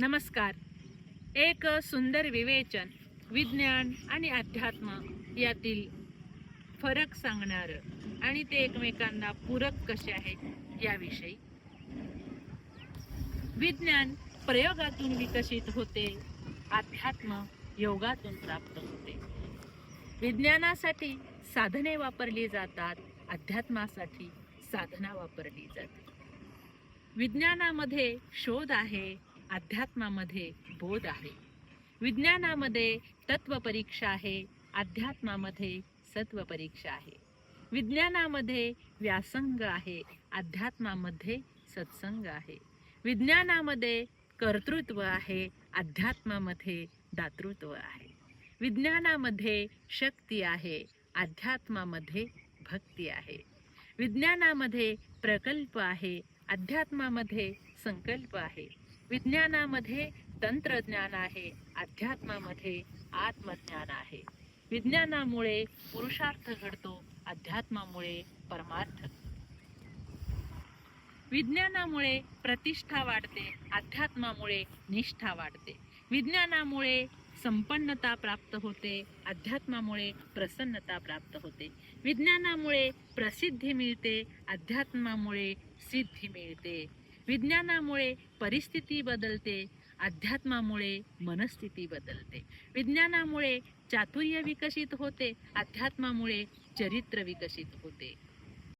नमस्कार. एक सुंदर विवेचन विज्ञान आणि अध्यात्म यातील फरक सांगणारं आणि ते एकमेकांना पूरक कसे आहेत याविषयी. विज्ञान प्रयोगातून विकसित होते अध्यात्म योगातून प्राप्त होते. विज्ञानासाठी साधने वापरली जातात अध्यात्मासाठी साधना वापरली जाते. विज्ञानामध्ये शोध आहे अध्यात्मामध्ये बोध आहे. विज्ञानामध्ये तत्वपरीक्षा आहे अध्यात्मामध्ये सत्वपरीक्षा आहे. विज्ञानामध्ये व्यासंग आहे अध्यात्मामध्ये सत्संग आहे. विज्ञानामध्ये कर्तृत्व आहे अध्यात्मामध्ये दातृत्व आहे. विज्ञानामध्ये शक्ती आहे अध्यात्मामध्ये भक्ती आहे. विज्ञानामध्ये प्रकल्प आहे अध्यात्मामध्ये संकल्प आहे. विज्ञानामध्ये तंत्रज्ञान आहे अध्यात्मामध्ये आत्मज्ञान आहे. विज्ञानामुळे पुरुषार्थ घडतो अध्यात्मामुळे परमार्थ. विज्ञानामुळे प्रतिष्ठा वाढते अध्यात्मामुळे निष्ठा वाढते. विज्ञानामुळे संपन्नता प्राप्त होते अध्यात्मामुळे प्रसन्नता प्राप्त होते. विज्ञानामुळे प्रसिद्धी मिळते अध्यात्मामुळे सिद्धी मिळते. विज्ञानामुळे परिस्थिती बदलते अध्यात्मामुळे मनस्थिती बदलते. विज्ञानामुळे चातुर्य विकसित होते अध्यात्मामुळे चरित्र विकसित होते.